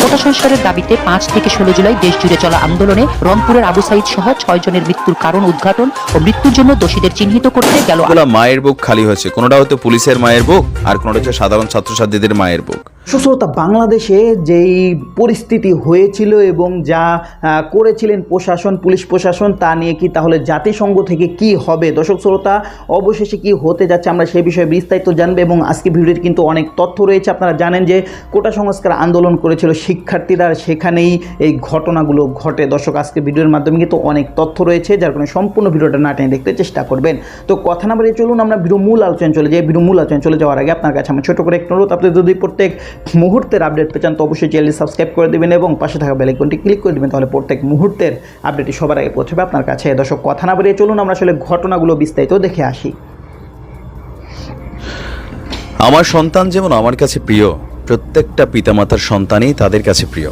কোটা সংস্কারের দাবিতে পাঁচ থেকে ষোলো জুলাই দেশ জুড়ে চলা আন্দোলনে রংপুরের আবু সাইদ সহ ছয় জনের মৃত্যুর কারণ উদ্ঘাটন ও মৃত্যুর জন্য দোষীদের চিহ্নিত করতে গেল মায়ের বুক খালি হয়েছে। কোনোটা হয়তো পুলিশের মায়ের বুক, আর কোনোটা হচ্ছে সাধারণ ছাত্রছাত্রীদের মায়ের বুক। সুশ্রোতা বাংলাদেশে যেই পরিস্থিতি হয়েছিল এবং যা করেছিলেন প্রশাসন, পুলিশ প্রশাসন, তা নিয়ে কি তাহলে জাতিসংঘ থেকে কি হবে? দর্শক শ্রোতা, অবশেষে কি হতে যাচ্ছে আমরা সেই বিষয়ে বিস্তারিত জানব এবং আজকে ভিডিওর কিন্তু অনেক তথ্য রয়েছে। আপনারা জানেন যে কোটা সংস্কার আন্দোলন করেছিল শিক্ষার্থীরা সেখানেই এই ঘটনাগুলো ঘটে। দর্শক, আজকে ভিডিওর মাধ্যমে কিন্তু অনেক তথ্য রয়েছে, যার কারণে সম্পূর্ণ ভিডিওটা না টেনে দেখতে চেষ্টা করবেন। তো কথা না বাড়িয়ে চলুন, আমরা ভিডিও মূল আলোচনা চলে যাই। ভিডিও মূল আলোচনা চলে যাওয়ার আগে আপনার কাছে আমার ছোটো করে একটু অনুরোধ। আপনি যদি প্রত্যেক মুহূর্তের আপডেট পেয়ে চান তো অবশ্যই চ্যানেলটি সাবস্ক্রাইব করে দেবেন এবং পাশে থাকা বেলাইকনটি ক্লিক করে দেবেন, তাহলে প্রত্যেক মুহূর্তের আপডেটটি সবার আগে পৌঁছবে আপনার কাছে। দর্শক, কথা না বাড়িয়ে চলুন, আমরা আসলে ঘটনাগুলো বিস্তারিত দেখে আসি। আমার সন্তান যেমন আমার কাছে প্রিয়, প্রত্যেকটা পিতামাতার সন্তানই তাদের কাছে প্রিয়।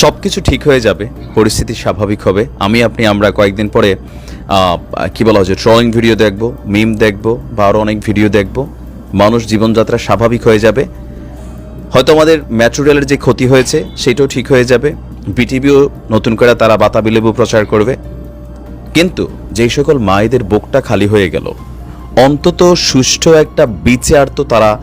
সব কিছু ঠিক হয়ে যাবে, পরিস্থিতি স্বাভাবিক হবে। আমি, আপনি, আমরা কয়েকদিন পরে কি বলা হচ্ছে ট্রলিং ভিডিও দেখব মিম দেখব বা আরও অনেক ভিডিও দেখব। মানুষ জীবনযাত্রা স্বাভাবিক হয়ে যাবে। হয়তো আমাদের ম্যাটেরিয়ালের যে ক্ষতি হয়েছে, সেটাও ঠিক হয়ে যাবে। বিটিভিও নতুন করে তারা বাতাবি লেবু প্রচার করবে। কিন্তু যেই সকল মায়েদের বুকটা খালি হয়ে গেল, অন্তত সুষ্ঠু একটা বিচার তো তারা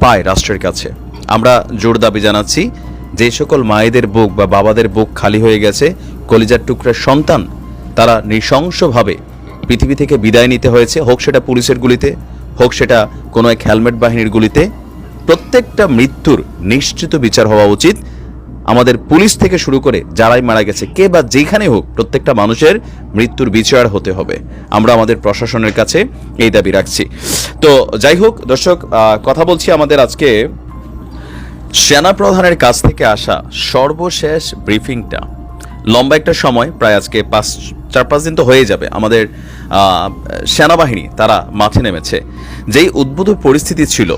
পায় রাষ্ট্রের কাছে। আমরা জোর দাবি জানাচ্ছি, যে সকল মায়েদের বুক বা বাবাদের বুক খালি হয়ে গেছে, কলিজার টুকরার সন্তান তারা নৃশংসভাবে পৃথিবী থেকে বিদায় নিতে হয়েছে, হোক সেটা পুলিশের গুলিতে হোক সেটা কোনো এক হেলমেট বাহিনীর গুলিতে, প্রত্যেকটা মৃত্যুর নিশ্চিত বিচার হওয়া উচিত। আমাদের পুলিশ থেকে শুরু করে যারাই মারা গেছে, কে বা যেখানে হোক, প্রত্যেকটা মানুষের মৃত্যুর বিচার হতে হবে। আমরা আমাদের প্রশাসনের কাছে এই দাবি রাখছি। তো যাই হোক, দর্শক কথা বলছি আমাদের আজকে সেনাপ্রধানের কাছ থেকে আসা সর্বশেষ ব্রিফিংটা। লম্বা একটা সময়, প্রায় আজকে পাঁচ চার পাঁচ দিন তো হয়ে যাবে। আমাদের সেনাবাহিনী তারা মাঠে নেমেছে। যেই উদ্ভূত পরিস্থিতি ছিল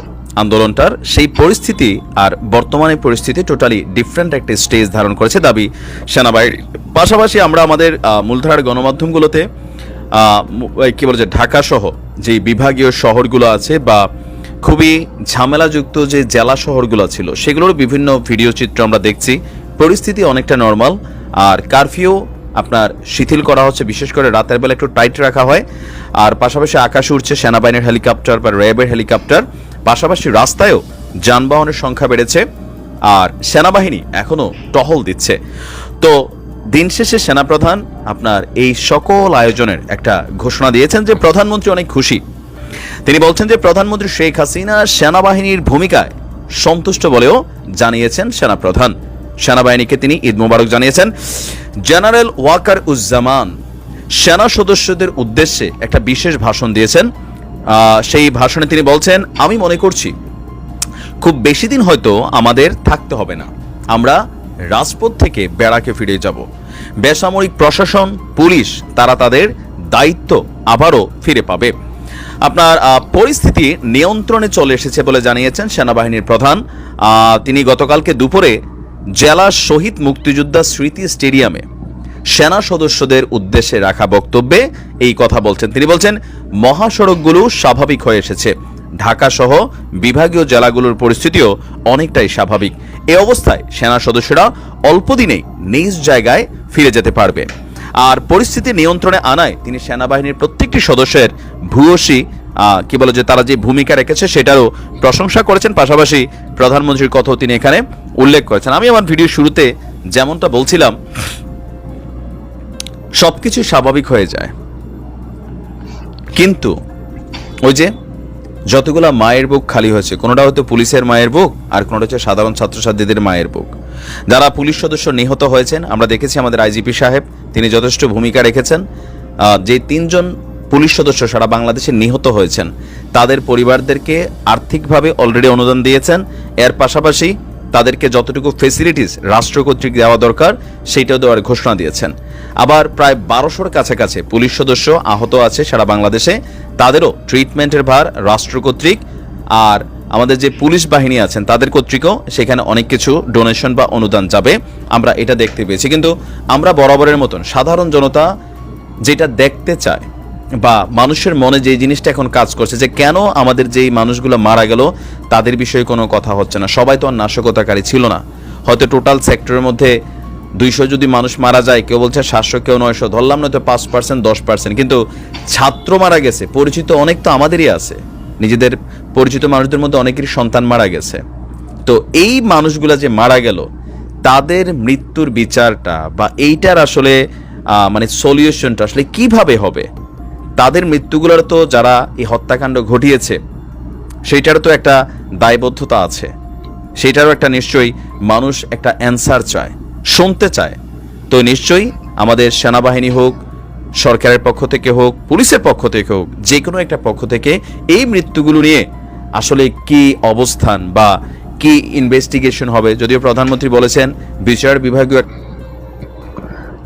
আন্দোলনটার, সেই পরিস্থিতি আর বর্তমানে পরিস্থিতি টোটালি ডিফারেন্ট একটা স্টেজ ধারণ করেছে দাবি সেনাবাহিনীর পাশাপাশি আমরা আমাদের মূলধারার গণমাধ্যমগুলোতে কি বলে যে, ঢাকা সহ যে বিভাগীয় শহরগুলো আছে বা খুবই ঝামেলাযুক্ত যে জেলা শহরগুলো ছিল, সেগুলোর বিভিন্ন ভিডিও চিত্র আমরা দেখছি। পরিস্থিতি অনেকটা নর্মাল আর কারফিউ আপনার শিথিল করা হচ্ছে, বিশেষ করে রাতের বেলা একটু টাইট রাখা হয়। আর পাশাপাশি আকাশে উঠছে সেনাবাহিনীর হেলিকপ্টার বা র্যাবের হেলিকপ্টার। পাশাপাশি রাস্তায়ও যানবাহনের সংখ্যা বেড়েছে আর সেনাবাহিনী এখনও টহল দিচ্ছে। তো দিন শেষে সেনাপ্রধান আপনার এই সকল আয়োজনের একটা ঘোষণা দিয়েছেন যে প্রধানমন্ত্রী অনেক খুশি। তিনি বলছেন যে প্রধানমন্ত্রী শেখ হাসিনা সেনাবাহিনীর ভূমিকায় সন্তুষ্ট বলেও জানিয়েছেন সেনাপ্রধান। সেনাবাহিনীকে তিনি ঈদ মোবারক জানিয়েছেন। জেনারেল ওয়াকার উজ্জামান সেনা সদস্যদের উদ্দেশ্যে একটা বিশেষ ভাষণ দিয়েছেন। সেই ভাষণে তিনি বলছেন, আমি মনে করছি খুব বেশি দিন হয়তো আমাদের থাকতে হবে না। আমরা রাজপথ থেকে বেড়াকে ফিরে যাব। বেসামরিক প্রশাসন, পুলিশ, তারা তাদের দায়িত্ব আবারও ফিরে পাবে। আপনার পরিস্থিতি নিয়ন্ত্রণে চলে এসেছে বলে জানিয়েছেন সেনাবাহিনীর প্রধান। তিনি গতকালকে দুপুরে জেলা শহীদ মুক্তিযোদ্ধা স্মৃতি স্টেডিয়ামে সেনা সদস্যদের উদ্দেশ্যে রাখা বক্তব্যে এই কথা বলছেন। তিনি বলছেন, মহাসড়কগুলো স্বাভাবিক হয়ে এসেছে। ঢাকা সহ বিভাগীয় জেলাগুলোর পরিস্থিতিও অনেকটাই স্বাভাবিক। এ অবস্থায় সেনা সদস্যরা অল্প দিনেই নিজ জায়গায় ফিরে যেতে পারবে। আর পরিস্থিতি নিয়ন্ত্রণে আনায় তিনি সেনাবাহিনীর প্রত্যেকটি সদস্যের ভূয়সী কি বলে যে তারা যে ভূমিকা রেখেছে সেটারও প্রশংসা করেছেন। পাশাপাশি প্রধানমন্ত্রীর কথাও তিনি এখানে উল্লেখ করেছেন। আমি আমার ভিডিও শুরুতে যেমনটা বলছিলাম, সবকিছু স্বাভাবিক হয়ে যায়। কিন্তু ওই যে যতগুলা মায়ের বুক খালি হয়েছে, কোনোটা হয়তো পুলিশের মায়ের বুক, আর কোনোটা হচ্ছে সাধারণ ছাত্রছাত্রীদের মায়ের বুক। যারা পুলিশ সদস্য নিহত হয়েছেন, আমরা দেখেছি আমাদের আইজিপি সাহেব, তিনি যথেষ্ট ভূমিকা রেখেছেন। যে তিনজন পুলিশ সদস্য সারা বাংলাদেশে নিহত হয়েছেন। তাদের পরিবারদেরকে আর্থিকভাবে অলরেডি অনুদান দিয়েছেন। এর পাশাপাশি তাদেরকে যতটুকু ফেসিলিটিস রাষ্ট্র কর্তৃক দেওয়া দরকার, সেইটাও দেওয়ার ঘোষণা দিয়েছেন। আবার প্রায় বারোশোর কাছাকাছি পুলিশ সদস্য আহত আছে সারা বাংলাদেশে। তাদেরও ট্রিটমেন্টের ভার রাষ্ট্র কর্তৃক। আর আমাদের যে পুলিশ বাহিনী আছেন, তাদের কর্তৃকও সেখানে অনেক কিছু ডোনেশন বা অনুদান যাবে। আমরা এটা দেখতে পেয়েছি। কিন্তু আমরা বরাবরের মতন সাধারণ জনতা যেটা দেখতে চায় বা মানুষের মনে যে জিনিসটা এখন কাজ করছে যে কেন আমাদের যেই মানুষগুলো মারা গেল, তাদের বিষয়ে কোনো কথা হচ্ছে না। সবাই তো আর নাশকতাকারী ছিল না। হয়তো টোটাল সেক্টরের মধ্যে দুইশো যদি মানুষ মারা যায়, কেউ বলছে সাতশো, কেউ নয়শো, ধরলাম না তো পাঁচ পার্সেন্ট দশ পার্সেন্ট কিন্তু ছাত্র মারা গেছে, পরিচিত অনেক তো আমাদেরই আছে। নিজেদের পরিচিত মানুষদের মধ্যে অনেকেরই সন্তান মারা গেছে। তো এই মানুষগুলা যে মারা গেল, তাদের মৃত্যুর বিচারটা বা এইটার আসলে মানে সলিউশনটা আসলে কীভাবে হবে? তাদের মৃত্যুগুলোর তো যারা এই হত্যাকাণ্ড ঘটিয়েছে, সেইটারও তো একটা দায়বদ্ধতা আছে। সেইটারও একটা নিশ্চয়ই মানুষ একটা অ্যান্সার চায়, শুনতে চায়। তো নিশ্চয়ই আমাদের সেনাবাহিনী হোক, সরকারের পক্ষ থেকে হোক, পুলিশের পক্ষ থেকে হোক, যে কোনো একটা পক্ষ থেকে এই মৃত্যুগুলো নিয়ে আসলে কি অবস্থান বা কি ইনভেস্টিগেশন হবে, যদিও প্রধানমন্ত্রী বলেছেন, বিচার বিভাগীয়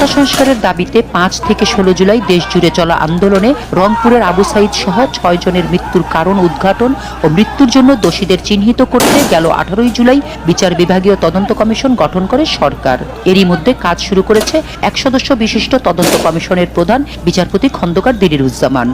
কোটা সংস্কারের দাবিতে পাঁচ থেকে ষোলো জুলাই দেশ জুড়ে চলা আন্দোলনে রংপুরের আবু সাইদ সহ ছয় জনের মৃত্যুর কারণ উদ্ঘাটন ও মৃত্যুর জন্য দোষীদের চিহ্নিত করতে গেল আঠারোই জুলাই বিচার বিভাগীয় তদন্ত কমিশন গঠন করে সরকার। এরই মধ্যে কাজ শুরু করেছে এক সদস্য বিশিষ্ট তদন্ত কমিশনের প্রধান বিচারপতি খন্দকার দিলিরুজ্জামান।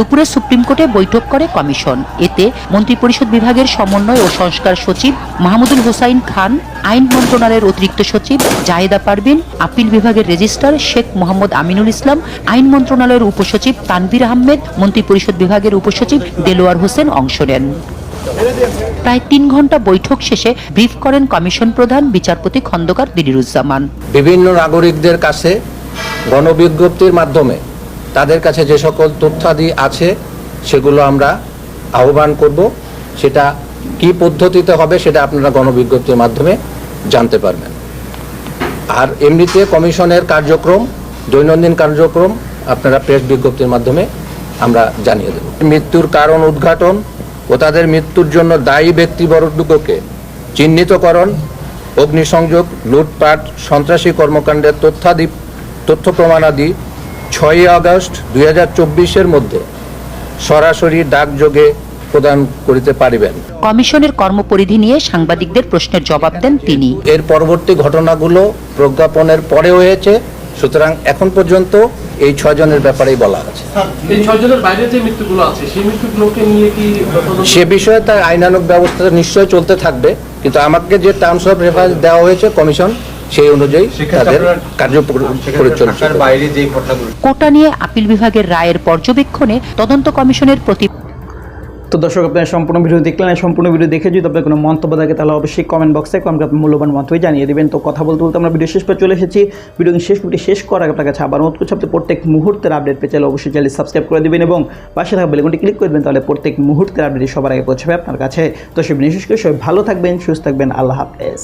দুপুরে সুপ্রিম কোর্টে বৈঠক করে কমিশন। এতে মন্ত্রিপরিষদ বিভাগের সমন্বয় ও সংস্কার সচিব মাহমুদুল হোসাইন খান, আইন মন্ত্রণালয়ের অতিরিক্ত সচিব জাহেদা পারভিন, আপিল বিভাগের রেজিস্ট্রার শেখ মোহাম্মদ আমিনুল ইসলাম, আইন মন্ত্রণালয়ের উপসচিব তানভীর আহমেদ, মন্ত্রিপরিষদ বিভাগের উপসচিব দেলোয়ার হোসেন অংশ নেন। প্রায় তিন ঘণ্টা বৈঠক শেষে ব্রিফ করেন কমিশন প্রধান বিচারপতি খন্দকার দিলিরুজ্জামান। বিভিন্ন নাগরিকদের কাছে গণবিজ্ঞপ্তির মাধ্যমে তাদের কাছে যে সকল তথ্যাদি আছে, সেগুলো আমরা আহ্বান করব। সেটা কি পদ্ধতিতে হবে সেটা আপনারা গণবিজ্ঞপ্তির মাধ্যমে জানতে পারবেন। আর এমনিতে কমিশনের কার্যক্রম, দৈনন্দিন কার্যক্রম আপনারা প্রেস বিজ্ঞপ্তির মাধ্যমে আমরা জানিয়ে দেব। মৃত্যুর কারণ উদ্ঘাটন ও তাদের মৃত্যুর জন্য দায়ী ব্যক্তিবর্গকে চিহ্নিতকরণ, অগ্নিসংযোগ, লুটপাট, সন্ত্রাসী কর্মকাণ্ডের তথ্যাদি তথ্য প্রমাণাদি ছয়ই আগস্ট দুই হাজার চব্বিশের মধ্যে সরাসরি ডাকযোগে প্রদান করিতে পারিবেন। কমিশনের কর্মপরিধি নিয়ে সাংবাদিকদের প্রশ্নের জবাব দেন তিনি। এর পরবর্তী ঘটনাগুলো প্রজ্ঞাপনের পরে হয়েছে সুতরাং এখন পর্যন্ত এই ছজনের ব্যাপারেই বলা আছে। এই ছয়জনের বাইরে যে মৃত্যুগুলো আছে সেই মৃত্যুগুলোকে নিয়ে কি সে বিষয়ে তার আইনানুক ব্যবস্থা নিশ্চয় চলতে থাকবে কিন্তু আমাকে যে টার্মস অফ রেফারেন্স দেওয়া হয়েছে কমিশন সেই অনুযায়ী তাদের কার্য কোটা নিয়ে আপিল বিভাগের রায়ের পর্যবেক্ষণে তদন্ত কমিশনের প্রতি তো দর্শক আপনারা সম্পূর্ণ ভিডিও দেখলেন সম্পূর্ণ ভিডিও দেখে যদি আপনার কোনো মন্তব্য থাকে তাহলে অবশ্যই কমেন্ট বক্সে কমেন্ট আপনার মূল্যবান মন্তব্য জানিয়ে দেবেন। তো কথা বলতে বলতে আমরা ভিডিও শেষ পর চলে এসেছি। ভিডিও শেষ ভিডিও শেষ করার আগে আপনার কাছে আবার অনুরোধ করছি আপনি প্রত্যেক মুহূর্তের আপডেট পেয়ে চাইলে অবশ্যই চ্যানেল সাবস্ক্রাইব করে দেবেন এবং পাশে থাকা বেলকনটি ক্লিক করে দেবেন তাহলে প্রত্যেক মুহূর্তের আপডেট সবার আগে পৌঁছাবে আপনার কাছে। তো সে বিশেষ করে সবাই ভালো থাকবেন সুস্থ থাকবেন আল্লাহ হাফেজ।